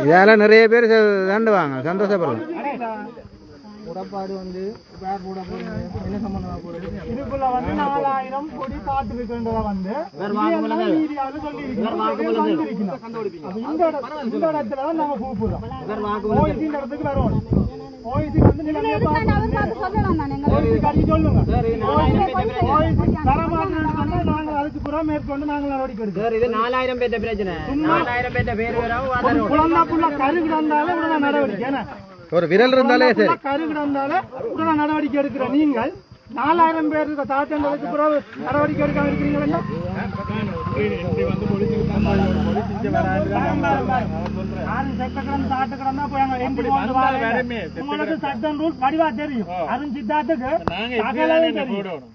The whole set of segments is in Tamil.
இதெல்லாம் நிறைய பேர் வேண்டுவாங்க சந்தோஷப்படலாம் உடப்பாடு வந்து பேர் போட என்ன சம்பந்தமா போறது இதுக்குள்ள வந்து நாலாயிரம் கோடி காட்டு இருக்கின்றத வந்து மீடியாவில் சொல்லி இந்த இட- இந்த இடத்துல தான் நாங்க கூப்பிடுறோம். இந்த இடத்துக்கு வரோம். வந்து சொல்லுங்க. தரமாட்டேன்னு சொன்னா நாங்க அதுக்கு புறம் மேற்கொண்டு நாங்கள் நடவடிக்கை எடுக்கிறோம். சார் இது நாலாயிரம் பேர்ட்ட பிரச்சனை. நாலாயிரம் பேர்ட்ட பேர் குழந்தை புள்ள நடவடிக்கை. ஒரு விரல் இருந்தாலே சரி. கரு கிடந்தாலே உடனே நடவடிக்கை எடுக்கிற நீங்கள் நாலாயிரம் பேர் தாத்தங்களுக்கு பிறகு நடவடிக்கை எடுக்காம இருக்கிறீங்களா. உங்களுக்கு சட்டம் ரூல் படிவா தெரியும். சித்தாத்துக்கு சகலவே தெரியும்.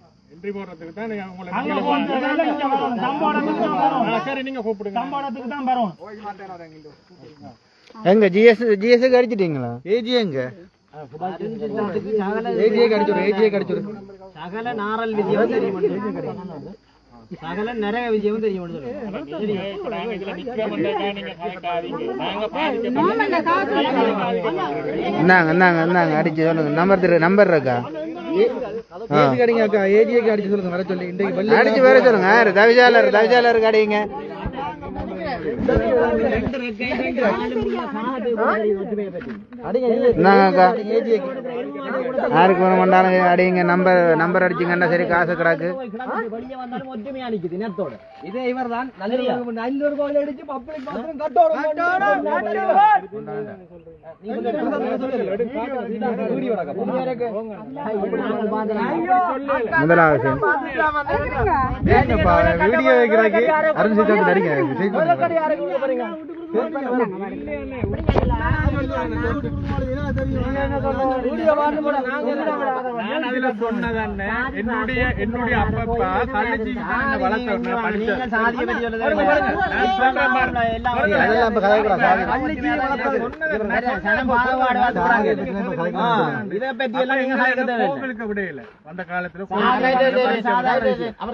சம்போடத்துக்கு தான் வரணும். எங்க ஜிஎஸ் ஜிஎஸ் அடிச்சிட்டீங்களா? ஏஜி எங்க? ஏஜிஏ கடிச்சிரு ஏஜிஏ கடிச்சிரு சகல நாரல் விஜயம் தெரியும் சகல நரக விஜயம் தெரியும் இந்தாங்க இந்தாங்க இந்தாங்க அடிச்சு சொல்லுங்க. நம்பர் திரு நம்பர் இருக்கா? அடிச்சு சொல்லுங்க வர சொல்லி. இன்றைக்கு அடிச்சு வேற சொல்லுங்க. தவிசாளர் தவிசாளர் கடிங்க யாருக்கு அடிங்க நம்பர் நம்பர் அடிச்சுங்கன்னா சரி காசு கிடக்கு. வெளியே வந்தாலும் ஒற்றுமையா நிக்குது நேரத்தோட இதே இவர் தான் நல்லூர் கோயில் அடிச்சு பப்ளிக் பாத்ரூம் கட்டோடும் முதலாவது வீடியோ வைக்கிறாங்க அருண் நடிங்க நான் அதுல சொன்னதன்ன என்னுடைய என்னுடைய அப்பப்பா கழிச்சு வளர்த்த படிச்ச சாதியை பத்தி. கோவிலுக்கு விடையில அந்த காலத்துல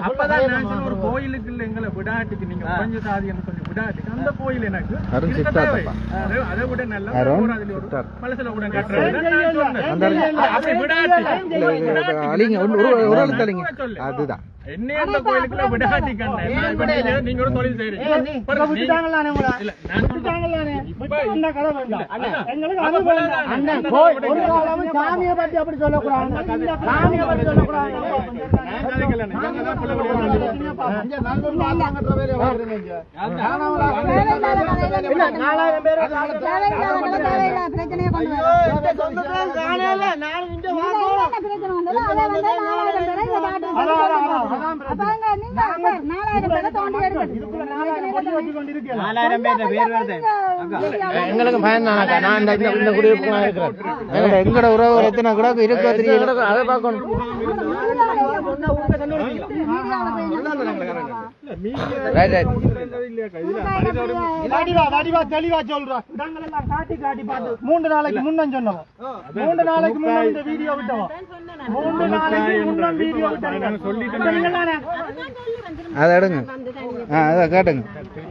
அப்பதான் ஒரு கோயிலுக்கு எங்களை விடாட்டிக்கு நீங்க பஞ்ச சாதின்னு சொல்லி விடாட்டிக்கு அந்த கோயில் எனக்கு விட நல்ல அருண் ஒரு அதுல ஒரு சித்தார்த். அதுதான். அந்த கோயிலுக்குள்ள நீங்க ஒரு தொழில் சாமியை பத்தி அப்படி சொல்லக்கூடாது சாமியை பத்தி புள்ள புள்ள நாலாயிரம் பேர் நாலாயிரம் பேர்ட்ட பேர் வருது எங்களுக்கு பயம் தானக்கா நான் இந்த இந்த- குடியிருப்பு இருக்கிறேன். எங்கட எங்கட உறவு எத்தனை கூட இருக்கோ தெரியல அதை பார்க்கணும். தெளிவா காட்டி காட்டி பார்த்து. மூன்று நாளைக்கு முன்னம் சொன்னவன். மூன்று நாளைக்கு முன்ன இந்த வீடியோ மூன்று நாளைக்கு அதை எடுங்க. ஆ அதை காட்டுங்க. காட்டு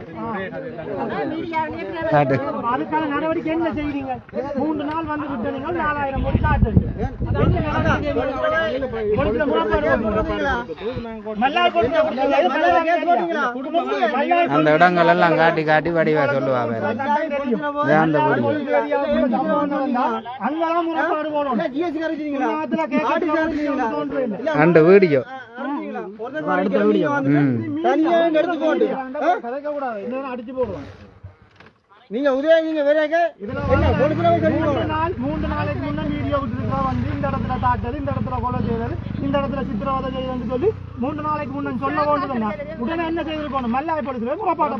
அதுக்கான நடவடிக்கை என்ன மூன்று நாள் வந்து நாலாயிரம் அந்த இடங்கள் எல்லாம் காட்டி காட்டி வடிவா சொல்லுவா வேற. சட்டம் தெரியும். இதான் அந்த. அந்த வீடியோ ம் கதைக்க கூடாது இன்னும் அடிச்சு போடுவோம். நீங்க வேறங்க மூன்று நாள் மூன்று நாளைக்கு முன்ன வீடியோ விட்டுருக்கா வந்து இந்த இடத்துல தாட்டது இந்த இடத்துல கொலை செய்தது. இந்த இடத்துல சித்திரவதை செய்ததுன்னு சொல்லி மூன்று நாளைக்கு முன்ன சொல்ல கொண்டு உடனே என்ன செய்திருக்கணும் மல்லாய் படுத்துறது முறைப்பாட்டை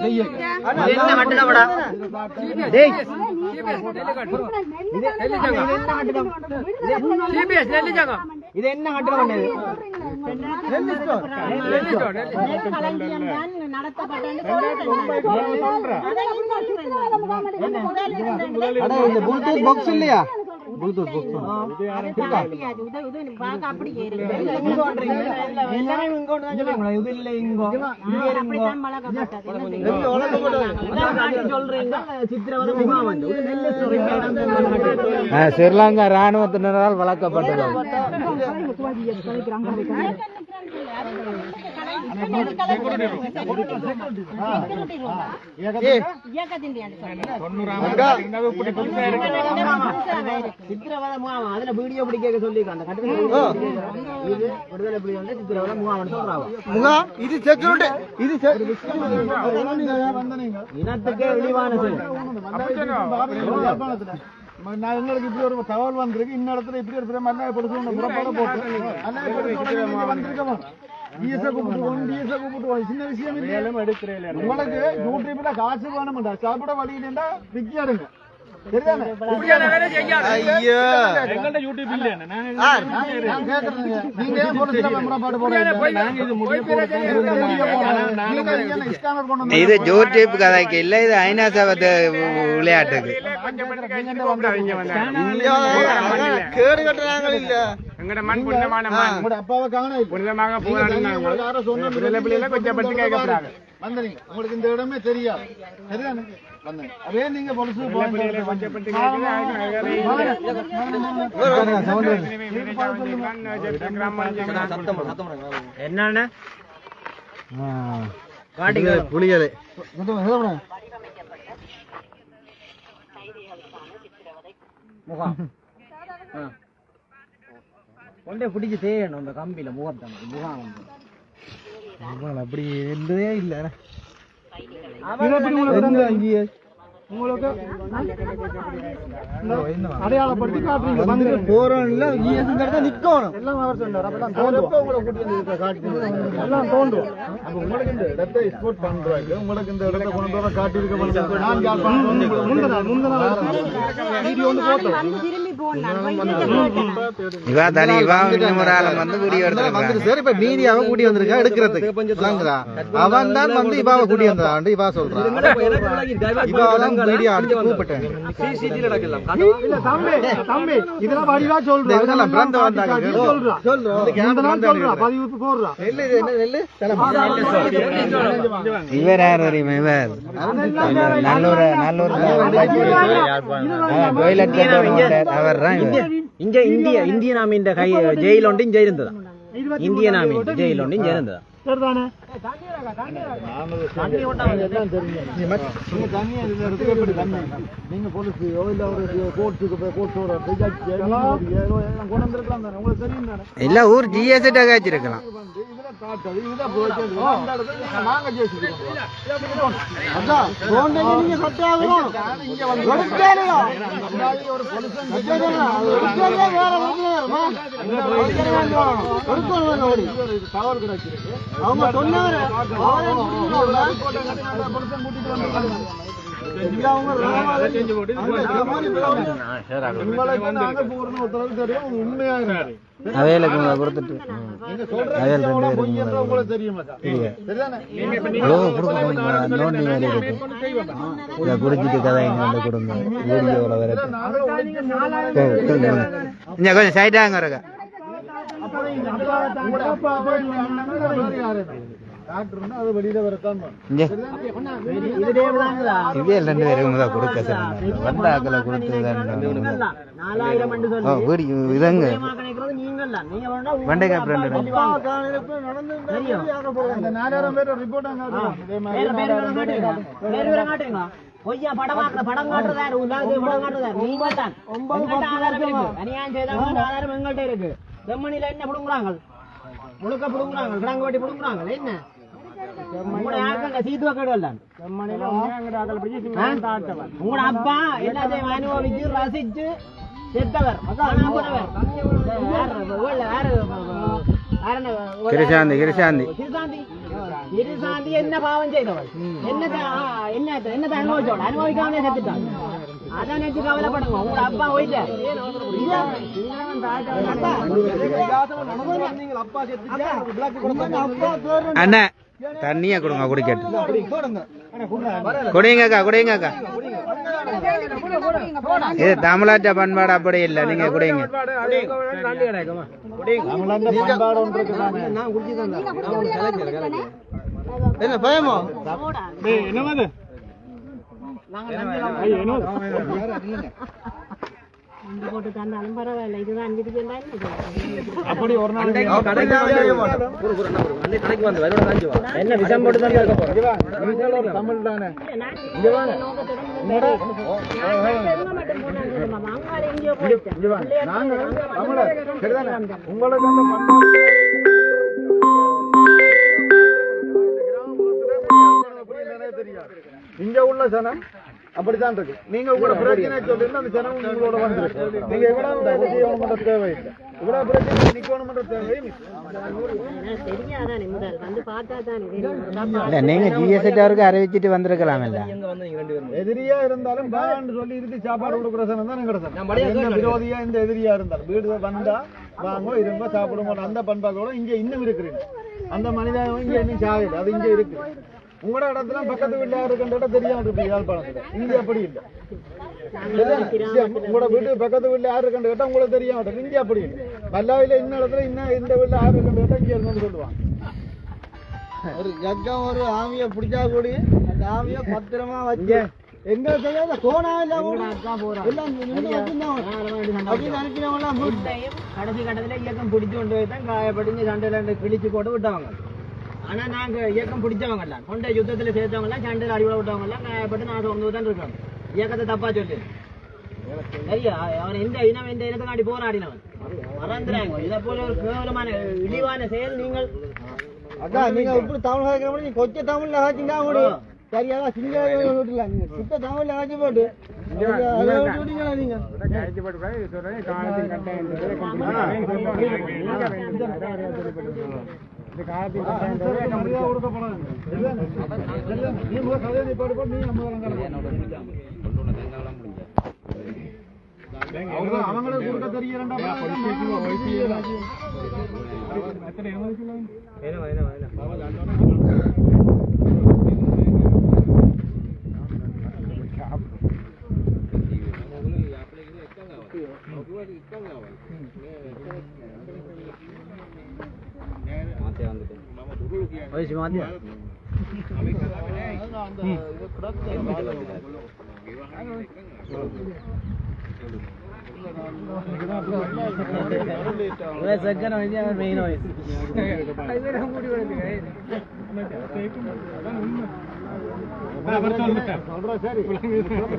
செய்ய? இது என்ன கட்டணம் பண்ணது இந்த ப்ளூடூத் பாக்ஸ் இல்லையா ஆ, ஸ்ரீலங்கா ராணுவத்தினரால் வளர்க்கப்பட்டது சித்திரவதை முகாம், அதுல வீடியோ பிடிக்க சொல்லிருக்காங்க. அந்த கட்டத்துல இது விடுதலை புலி வந்து சித்திரவதை சொல்றாங்க. இது செக்யூரிட்டி இது இனத்துக்கே இழிவான செயல். நான் எங்களுக்கு இப்படி ஒரு தகவல் வந்திருக்கு. இந்த இடத்துல இப்படி ஒரு அண்ணாய பொறுத்து புறப்பாட போட்டு. வந்திருக்கோம் உங்களுக்கு யூடியூப்ல காசு வேணும்டா. சாப்பிட வழி இல்லைண்டா பிக்கி இது இது யூடியூப் கதைக்கு இல்ல. இது ஐநா சபத்து விளையாட்டுக்கு. கேடு கட்டுறாங்க இல்ல. எங்கட மண் புனிதமான மண். உங்களோட அப்பாவை காண இல்ல புனிதமாக புலிகளை கொஞ்சம் பத்தி கேட்கப்படுறாங்க வந்தீங்க. உங்களுக்கு இந்த இடமே தெரியாது. சரிதானே வந்தீங்க. அதே நீங்க பொலிசு பத்தி என்னன்னு புலிகளை. கொண்டே பிடிச்சு செய்யணும் அந்த கம்பியில முகத்தான் முகாம் வந்து. அப்படி இருந்ததே இல்ல அடையாளப்படுத்தி காட்டுறீங்க வந்து போறோம் இல்ல இஎஸ் நிக்கணும் எல்லாம் அவர் சொன்னார் அப்பெல்லாம் தோண்டும் உங்களை கூட்டி வந்து காட்டுறீங்க எல்லாம் தோண்டும் அப்ப உங்களுக்கு இந்த இடத்தை எக்ஸ்போர்ட் பண்றாங்க உங்களுக்கு இந்த இடத்தை கொண்டு வர காட்டி இருக்க நான் வீடியோ போட்டோம் இவா தனி இவா இன்னும் ஒரு ஆளம் வந்து வீடியோ எடுத்துருக்காங்க சரி இப்ப மீடியாவை கூட்டி வந்திருக்கா எடுக்கிறதுக்கு? அவன் தான் வந்து இவாவை கூட்டி வந்தான் இவா சொல்றான் இவாவை தான் மீடியா அடிச்சு கூப்பிட்டேன். இல்ல தம்பி தம்பி இதெல்லாம் வடிவா இதெல்லாம் வந்தாங்க. இவர். யார் தெரியுமா? இவர். நல்லூர் நல்லூர் டொய்லெட் அவர் இவர் இங்க இந்திய இந்திய நாமின் கை ஜெயில் ஒன்று இங்க இருந்ததா இந்திய நாமின் ஜெயில் ஒன்று இங்க இருந்ததா சரிதானே நீங்க போலீஸையோ இல்ல ஒரு கோர்ட்டுக்கு கோர்ட்டோட கொண்டு வந்திருக்கலாம் தானே? உங்களுக்கு தெரியும் தானே? இல்ல ஊர் ஜிஎஸ் காய்ச்சிருக்கலாம். தவறு கிடைச்சிருக்கு. அவங்க சொன்னாங்க அவையிலுக்கு கொடுத்துட்டு. அவையில் ரெண்டு பேரும் நோண்டி மாதிரி இருக்கு இதை குடிச்சிட்டு கதை இங்க வந்து கொடுங்க. வீடியோவில் வரட்டும். இங்க கொஞ்சம் சைடாங்க இருக்க ரெண்டு பேரும் தான் கொடுக்க சொன்னாங்க வந்த ஆக்களை கொடுத்து வீடி இதங்க. நினைக்கிறது நீங்கள் தான் நீங்க வேணா வெண்டைக்காய் ஃப்ரெண்டு அந்த நாலாயிரம் பேர் ரிப்போர்ட் இதே வேற வேற வேற காட்டுங்க. வேற வேற காட்டுங்க. பொய்யா படம் காட்டுற படம் காட்டுறதா? உலகத்து படம் காட்டுறதா? நீங்க தான் ஆதாரம் இருக்கு. அநியாயம் செய்தவங்க ஆதாரம் எங்கள்ட்ட இருக்கு. செம்மணில என்ன புடுங்குறாங்க? முழுக்க புடுங்குறாங்க. கிடங்கு வெட்டி புடுங்குறாங்க. என்ன? உங்களோட அப்பா எல்லாத்தையும் அனுபவிச்சு ரசிச்சு செத்தவர்? யாருன்னு? கிருஷாந்தி. கிருஷாந்தி. இருசாந்தி என்ன பாவம் செய்தவள் என்ன என்ன என்ன அனுபவிச்சவள் அனுபவிக்காம செத்துட்டான் அதான் நினைச்சு கவலைப்படுங்க உங்களோட அப்பா போயிட்டு அண்ணா தண்ணியா கொடுங்க குடிக்கட்டு குடிங்கக்கா குடிங்கக்கா. இது தமிழாற்ற பண்பாடு அப்படி இல்லை. நீங்க குடிங்க. என்ன பயமா? என்னது போட்டு தந்தாலும் பரவாயில்ல. இதுதான் இருக்கு அப்படி ஒரு நாள் என்ன விஷம் போட்டு தான் தமிழ் தானே? உங்களுக்கு அந்த தெரியாது. இங்க உள்ள ஜனம் அப்படித்தான் இருக்கு. நீங்க உங்களோட பிரச்சனை சொல்லிட்டு அந்த ஜனம் உங்களோட வந்துருக்கு நீங்க இவ்வளவு செய்யணும்ன்ற தேவையில்லை. இவ்வளவு பிரச்சனை தேவையும் பார்த்தா தானே இல்ல நீங்க ஜிஎஸ்டிஆருக்கு அறிவிச்சிட்டு வந்திருக்கலாம் இல்ல. எதிரியா இருந்தாலும் வேண்டாம்னு சொல்லி இருந்து சாப்பாடு கொடுக்குற சனம் தான் கிடைச்சது விரோதியா இந்த எதிரியா இருந்தாலும். வீடு வந்தா வாங்க இருங்க சாப்பிடுங்க அந்த பண்பாட்டோட இங்க இன்னும் இருக்கிறீங்க அந்த மனிதன் இங்க இன்னும் சாகுது அது இங்க இருக்கு. உங்களோட இடத்துல பக்கத்து வீட்டுல இருக்கின்ற தெரியாம இருக்கு யாழ்ப்பாணத்துல இங்க அப்படி இல்லை உங்களோட வீட்டு பக்கத்து வீட்டுல யாரு இருக்கின்ற கேட்டா உங்களுக்கு தெரியாம இருக்கு இங்க அப்படி இல்லை மல்லாவில இன்ன இடத்துல இன்னும் இந்த வீட்டுல யாரு இருக்கின்ற கேட்டா இங்க இருந்து சொல்லுவாங்க ஒரு ஜக்கம் ஒரு ஆமிய பிடிச்சா கூடி அந்த ஆமிய பத்திரமா வச்சு எங்க செய்யாத கோணா எல்லாம் நின்று வச்சிருந்தோம். அப்படின்னு நினைக்கிறவங்க. கடைசி கட்டத்துல இயக்கம் பிடிச்சு கொண்டு போய் தான் காயப்படிஞ்சு ரெண்டு கிழிச்சு போட்டு விட்டவங்க ஆனா நாங்க இயக்கம் பிடிச்சவங்க எல்லாம் கொண்ட யுத்தத்துல சேர்த்தவங்க எல்லாம் சண்டையில அடிபட விட்டவங்க எல்லாம் காயப்பட்டு நான் சொந்து தான் இருக்கோம் இயக்கத்தை தப்பா சொல்லி சரியா அவன் எந்த இனம் எந்த இனத்துக்காண்டி போராடினவன் மறந்துறாங்க இதை போல ஒரு கேவலமான இழிவான செயல் நீங்கள் அக்கா நீங்க இப்படி தமிழ் கேட்கிற மாதிரி நீங்க கொச்ச தமிழ்ல ஆச்சுங்க கூட சரியா விட்டுல நீங்க சுத்த தமிழ்ல ஆச்சு போட்டு நீங்க மரியாதை கொடுக்கப்படாது நீ முதல்ல கதையை நீ பாடு போட்டு நீ நம்ம அவங்களுக்கு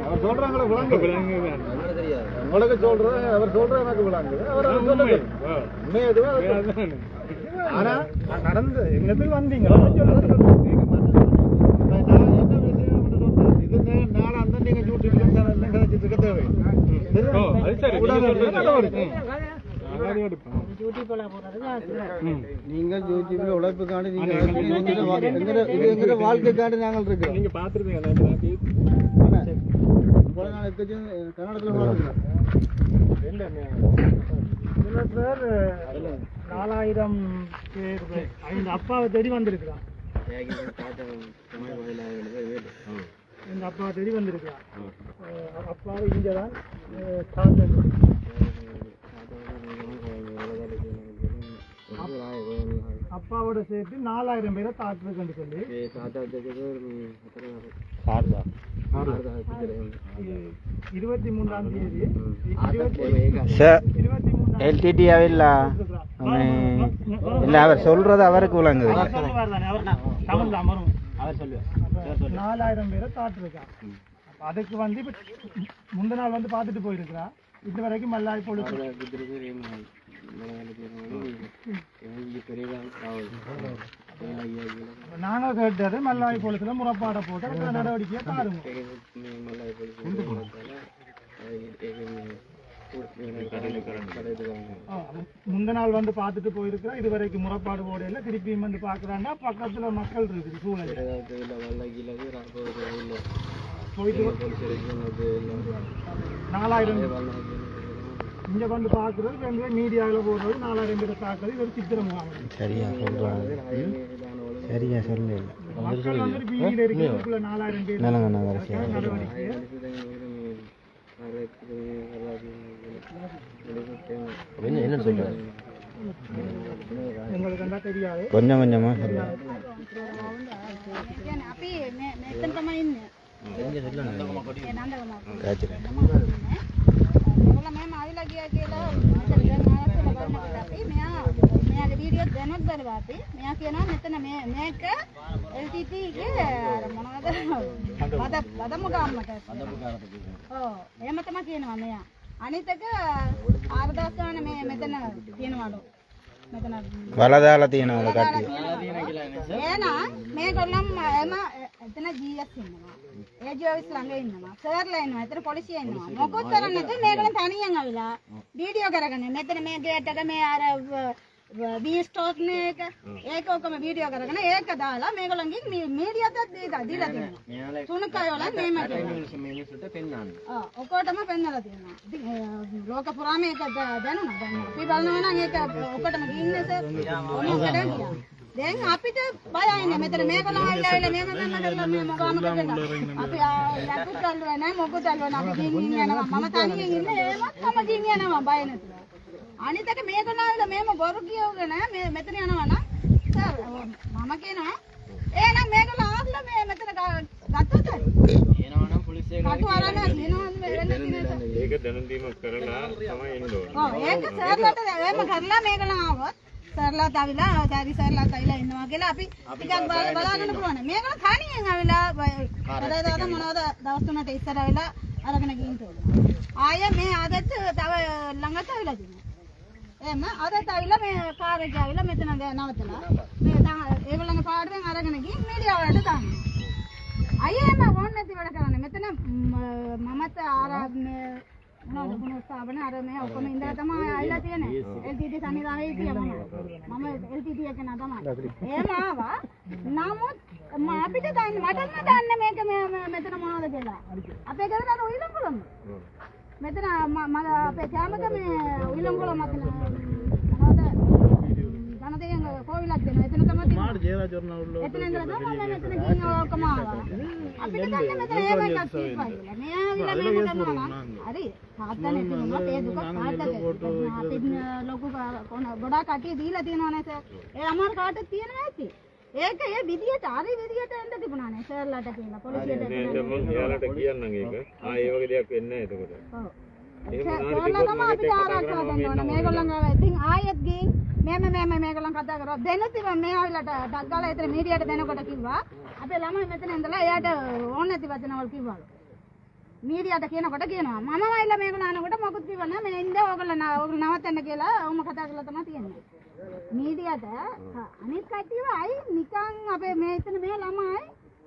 அவர் சொல்றாங்களே விளங்கு உங்களுக்கு சொல்றேன் அவர் சொல்ற எனக்கு விளங்கு அவர் உண்மை எதுவும். ஆனா நடந்து எங்கத்துக்கு வந்தீங்க நான் என்ன விஷயம் சொன்னேன் இது நாளை அந்த நீங்க டியூட்டி எல்லாம் கிடைச்சிட்டு இருக்க தேவை டியூட்டி போல போறது நீங்க யூடியூப்ல உழைப்புக்காண்டி நீங்க எங்கட வாழ்க்கைக்காண்டி நாங்கள் இருக்கிறோம் நீங்க பாத்துருப்பீங்க கர்நாடகத்துல வாழ்ந்துக்கிறோம். நாலாயிரம் பேர் இந்த அப்பாவை தேடி வந்திருக்கிறான். இந்த அப்பாவை தேடி வந்திருக்கிறான். அப்பாவை இங்கே தான் அப்பாவோட சேர்த்து நாலாயிரம் பேரை தாக்குறதுன்னு சொல்லி. இருபத்தி மூணாம் தேதி மூணாம் எல்டிடியாவில்ல இல்ல. அவர் சொல்றது அவருக்கு விளங்குது. நாலாயிரம் பேரை தாட்டிருக்கான் அப்ப அதுக்கு வந்து இப்ப முந்த நாள் வந்து பார்த்துட்டு போயிருக்கிறா. இது வரைக்கும் மல்லாய் பொழுது நாங்க கேட்டது மல்லாய் பொழுதுல முறப்பாட போட்டு அதுக்கு நடவடிக்கையை பாருங்க. முந்த நாள் வந்து பார்த்துட்டு போயிருக்கிறோம். இது வரைக்கும் முறப்பாடு போடையில திருப்பியும் வந்து பாக்குறான்னா பக்கத்துல மக்கள் இருக்குது சூழல். போயிட்டு நாலாயிரம் இங்க வந்து பாக்குறது ரெண்டு மீடியாவில் போடுறது நாலாயிரம் பேரை தாக்குறது இது ஒரு சித்திர முகாம் சரியா சொல்றாங்க சரியா சொல்லல மக்கள் வந்து வீதியில இருக்கிறதுக்குள்ள நாலாயிரம் பேர் நல்லங்க நகர நடவடிக்கை. என்ன என்ன கொஞ்சம் கொஞ்சமா අපි ඒගොල්ලෝ මම ආවිලා ගියා කියලා දැන් ආයෙත් බලනකොට අපි මෙයා මෙයාගේ වීඩියෝ දැනුත් බලවා අපි. මෙයා කියනවා මෙතන මේ මේක LTT ගේ අර මොනවද? වද වදමුගාම්මට. ඔව්. එහෙම තමයි කියනවා මෙයා. අනිත් එක ආරදාස් ගන්න මේ මෙතන තියෙනවලු. వలదాల తీయన కట్టి ఎత్తన జిఎస్ ఉన్నవా ఏ జోవిస్ రంగ ఉన్నవా సార్ లైన్ ఎత్తన పొలిసి అయినవా మొక్కొత్తారన్నది మేకడం తనియంగా వీడియో కరగండి మెత్తన మే గేటగా మే බී ස්ටෝක් මේක? ඒක ඔක්කොම වීඩියෝ කරගෙන ඒක දාලා මේගොල්ලන්ගෙන් මේ මීඩියාටත් දීලා දීලා තියෙනවා. සුණුකයෝල මේම මිනිස්සුන්ට පෙන්වන්න. ආ ඔකටම පෙන්වලා තියෙනවා. ඉතින් ලෝක පුරා මේක දැනුණා. දැන් අපි බලනවා නම් ඒක ඔකටම ගින්නේ සර් දැන් අපිට බයයිනේ මෙතන මේගොල්ලෝ ආවිලා මේම මෙන්න කරලා මේ මොකම කරලා අපි ලකුත් කරලා නැහැ මොකුත් කරලා අපි ගින් යනවා. මම තනියෙන් ඉන්නේ. ඒවත් මම ගින් යනවා. බය නැතුව. අනිත් එක මේගොල්ලෝ ආවිලා මේම බොරු කියවගෙන මේ මෙතන යනවා නම් සර් මම කියනවා එහෙනම් මේගොල්ලෝ ආවලා මේ මෙතන ග- ගත්තොත් හරි. එනවනම් පොලිස් එක කටු අරගෙන වෙනවද වෙන්නේ නැහැ. ඒක දැනුම් දීමක් කරලා තමයි එන්න ඕනේ. ඔව් ඒක සර්ලට එහෙම කරලා මේගොල්ලෝ ආවොත් සර්ලාත් ආවිලා සාරි සර්ලාත් ආවිලා ඉන්නවා කියලා අපි ටිකක් බල- බලාගන්න පුළුවන්. මේගොල්ලෝ තනියෙන් ආවිලා කරදාද මොනවද දවස් තුනට ඉස්සර ආවිලා අරගෙන ගිහින් තෝරනවා. ආයෙ මේ ආදත් තව ළඟට ආවිලා තියෙනවා. එහෙම ආදත් ආවිලා මේ කාර් එක ආවිලා මෙතන දැන් නවතලා මේ තා- ඒගොල්ලන්ගේ පාඩුවෙන් අරගෙන ගිහින් මීඩියා වලට දානවා. ఏమో అదే తగిలో మేము కారు జాగిలో మెత్తిన నవతిన ఎవరంగా పాడదాం అరగనకి మీడియా వాళ్ళు తాను అయ్యే మా ఓన్ మెత్తి వెడకరాను మెత్తిన మమత ఆరా அருமையா உட்காந்து இந்த இடமா எல்லாத்தையும் எல்டிடி சன்னிதானம் இருக்கு மம எல்டிடி ஏக்கனாதமா ஏமாவா நாமும் మా బిడ్డ దాన్ని మటన్ దాన్ని మేక మెత్తన మనోద చేయాలి అప్పటికే దాన్ని ఉయ్యం కూడా మెత్తన మన క్యామకమే ఇల్లం కూడా మక్కన మనదేయం కోవిల ಆಗ್ತೇನೆ ఎత్తన కమతి మాడు జయరాజర్న ఊర్లో ఎత్తన ఎంద్రదా మన ఎత్తన కింగ ఒక మావ అప్పుడు కన్న మెత్తన ఏమంట సీపాయిల నే విల నే మావ అరే తాతన ఎత్తన మా పేదుక తాత పెద్ద లోకు కోన బడా కాటి దీల తీనోనే సార్ ఏ అమర్ కాట తీననే తీ තියෙනවනේ සර්. ඒ අමාරු කාටද තියෙනවා ඇති. ඒක ඒ විදියට හරි විදියට එන්න තිබුණානේ සර්ලාට කියලා පොලිසියට දැන් මම එයාලට කියන්නම් ඒක. ආ ඒ වගේ දෙයක් වෙන්නේ නැහැ එතකොට. ඔව්. එහෙම සර්ලා නාරි තමයි අපිට ආරක්ෂා දෙන්න ඕනේ. මේගොල්ලන් ආව ඉතින් ආයෙත් ගිහින් මෙහෙම මෙහෙම මේගොල්ලන් කතා කරා. දෙන්නත් ඉතින් මේ ආවිලට ඩක් ගාලා ඉතින් මීඩියාට දෙනකොට කිව්වා අපේ ළමයි මෙතන ඉඳලා එයාට ඕන නැති වචනවල් කිව්වලු. මීඩියාට කියනකොට කියනවා මම වයිලා මේගොල්ලෝ අනකොට මොකුත් කිව්ව නෑ මේ ඉඳ ඕගොල්ලෝ නා- ඕගොල්ලෝ නවත්තන්න කියලා ඔවුම කතා කරලා තමයි තියෙන්නේ. මීඩියාට අනිත් කට්ටියව අයි නිකන් අපේ මේ ඉතන මේ ළමයි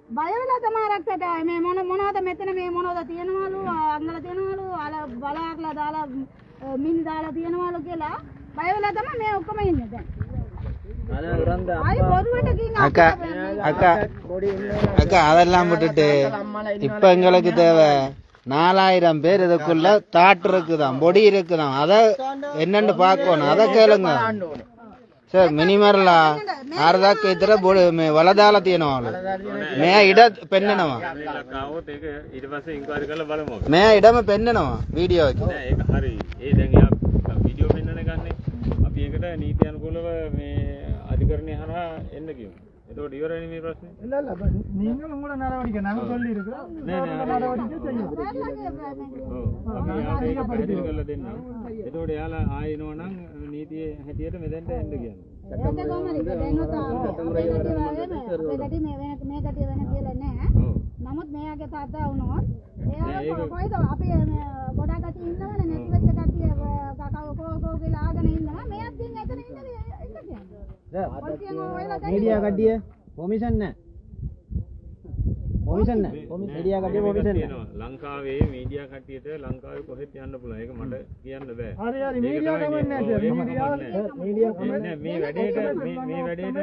බය වෙලා තමයි ආරක්ෂාට ආවේ. මේ මොන මොනවද මෙතන මේ මොනවද තියනවලු අංගල තියනවලු අල බලාක්ලා දාලා අ, මින් දාලා තියනවලු කියලා බය වෙලා තමයි මේ ඔක්කොම ඉන්නේ දැන්. අයි බොරුවට ගින් அக்கா அக்கா அக்கா அதெல்லாம் விட்டுட்டு இப்ப எங்களுக்கு தேவை நாலாயிரம் பேர் இதுக்குள்ள தாட் இருக்குதாம் பொடி இருக்குதாம் அத என்னன்னு பார்க்கணும் அதை கேளுங்க සර් මිනිමරලා හරදක් විතර බොඩ මේ වල දාලා තියනවලු. මෙයා ඉඩ පෙන්නනවා. මෙයා ඉඩම පෙන්නනවා වීඩියෝ එකේ. නෑ ඒක හරි. ඒ දැන් එයා වීඩියෝ පෙන්නන ගන්නේ. අපි ඒකට නීති අනුකූලව මේ අධිකරණය හරහා එන්න කියමු. එතකොට ඉවරයි මේ ප්‍රශ්නේ. இல்ல இல்ல இப்ப நீங்களும் கூட நடவடிக்கை நாங்க சொல்லி இருக்கிறோம் නෑ නෑ நடவடிக்கை செய்யும் ඔව්. අපි යාට ඒක පැහැදිලි කරලා දෙන්නම්. එතකොට එයාලා ආයෙනවා නම් නීතියේ හැටියට මෙතෙන්ට එන්න කියන්නේ. ඒක කොහමද දැනුත් අපේ ගැටිය වගේ අපේ ගැටිය මේ වෙන මේ ගැටිය වෙන කියලා නෑ. ඔව්. නමුත් මෙයාගේ තාත්තා වුණොත් එයාලා කොයිද අපි මේ ගොඩක් කටි ඉන්නවනේ නැති වෙච්ච කට්ටිය મીડિયા કાઢીએ. પરમિશન ને. කොමිෂන් මීඩියා කටේ කොමිෂන් ලංකාවේ මීඩියා කට්ටියට ලංකාවේ කොහෙත් යන්න පුළුවන් ඒක මට කියන්න බෑ හරි හරි මීඩියා කමෙන් නැහැ මීඩියා කමෙන් නැහැ මේ වැඩේට මේ මේ වැඩේට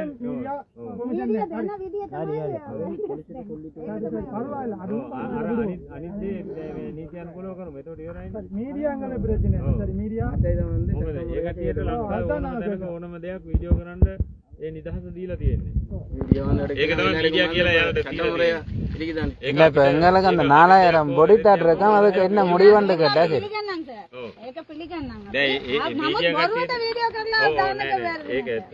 කොමිෂන් නැහැ හරි හරි අනිත් මේ නීති අනුකූලව කරමු එතකොට ඉවරයි මීඩියා අංගල ප්‍රශ්නේ හරි මීඩියා දැන් තමයි ඒකට ලංකාවේ ඕනම දෙයක් වීඩියෝ කරන්න ඒ නිදහස දීලා තියෙන්නේ. ඒක තමයි මීඩියා කියලා යාට දීලා තියෙන්නේ. இல்ல இப்ப எங்களுக்கு அந்த நாலாயிரம் பொடி தாட் இருக்கான் அதுக்கு என்ன முடிவுன்னு கேட்டா சரி පිළිගන්නම් සර්. ඒක පිළිගන්නම්. දැන් ඒ ඒ නමුත් මීඩියා බොරුවට කට්ටිය වීඩියෝ කරලා ඔව් දාන්න නෑ නෑ ඒක ඇත්ත.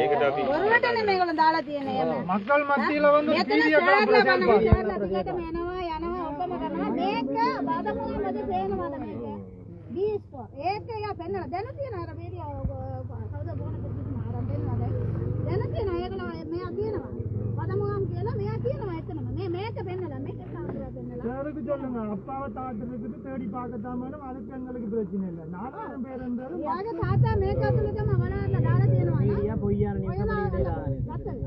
ඒකට අපි බොරුවටනේ මේගොල්ලෝ දාලා තියෙන්නේ එහෙම. மக்கள் மத்தியில வந்து මෙතන வீடியோ සරලා காம்பரேஷன் බලන්න සරලා දිගටම එනවා යනවා ඔක්කොම කරනවා මේක බාදමුණමද පේනවද මේක බීස්පෝ ඒක යා පෙන්නලා දැන තියෙන අර වීඩියෝ කවුද බෝන කිව්වම ආරම්භ වෙනවද දැන දැන තියෙනවා ඒකලා මෙයා තියෙනවා පදමුගම් කියලා මෙයා තියෙනවා එතනම මේ මේක පෙන්නලා මේක කාටද පෙන්නලා யாருக்கு சொல்லுங்க அப்பாவை தாத்துறதுக்கு தேடி பார்க்கத்தான் மேடம் அதுக்கு எங்களுக்கு பிரச்சனை இல்லை நாலாயிரம் பேர் இருந்தாலும் යාගේ තාත්තා මේක අතුලටම අවලාරලා දාලා තියෙනවා නේද ஐயா பொய்யான நீ ஒயலாලා ගත්තද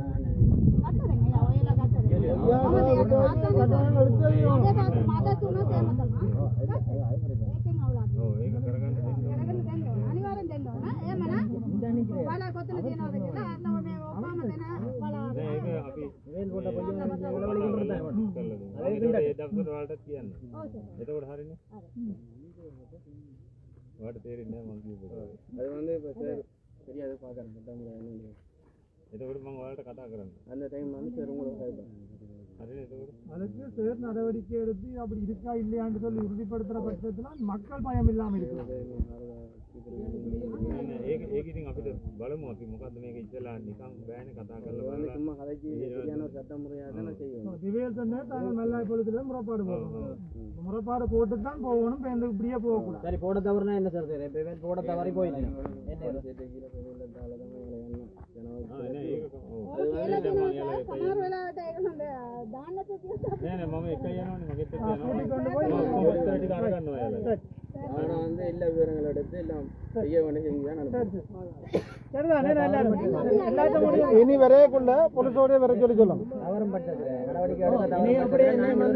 ගත්තද මෙයා ඔයලා ගත්තද මම දෙයක් තාත්තා මගේ තාත්තා මට තුනක් එහෙම තමයි ඒකෙන් අවලාද ඕ ඒක කරගන්න දෙන්න කරගන්න දෙන්න අනිවාර්යෙන් දෙන්න ඕන එහෙමනම් ඔයාලා කොතන තියනවද කියලා ඒකට ඒ දවසට වලට කියන්න. එතකොට හරිනේ. ඔයාලට තේරෙන්නේ නැහැ මම කියපුවා. அது வந்து இப்போ சார் தெரியாது பார்க்குறேன் பத்தாம் එතකොට මම ඔයාලට කතා කරන්න. அந்த டைம் வந்து சார் அதுக்கு சேர் நடவடிக்கை எடுத்து அப்படி இருக்கா இல்லையான்னு சொல்லி உறுதிப்படுத்துற பட்சத்துல மக்கள் பயம் இல்லாம இருக்கு නෑ නෑ ඒක ඒක ඉතින් අපිට බලමු අපි මොකද්ද මේක ඉස්සලා නිකන් බෑනේ කතා කරලා බලලා. சும்மா கதைக்கு சரியான ஒரு சட்ட முறையாக தானே செய்யும் திவேல் சொன்ன தாங்க மெல்லாய் பொழுதுல முறைப்பாடு போடணும் முறைப்பாடு போட்டு தான் போகணும் இப்ப இந்த இப்படியே போகக்கூடாது சரி போட தவறுனா என்ன சார் செய்யுது? இப்ப இவன் போட தவறி போயிட்டு என்ன ආ නෑ ඒක ඔව්. කියලා දෙනවා සමහර වෙලාවට ඒක හොඳ දාන්නත් තියෙනවා. නෑ නෑ මම එකයි යනවනේ මගෙත් එක්ක යනවා. ඔව් විස්තර ටික අරගන්නවා යාළුවා. ஆனால் வந்து எல்லா விவரங்களும் எடுத்து எல்லாம் செய்ய வேண்டிய செஞ்சு தான் அனுப்புறேன் சரிதானே நல்லா எல்லாத்தையும் இனி வரையக்குள்ள பொலிசோடய வர சொல்லி சொல்லும் தவறும் பட்டது நடவடிக்கை எடுக்க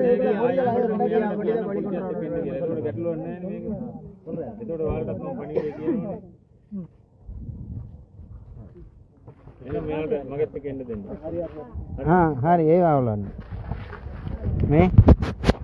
හරි ඒවා අවලන්න. මේ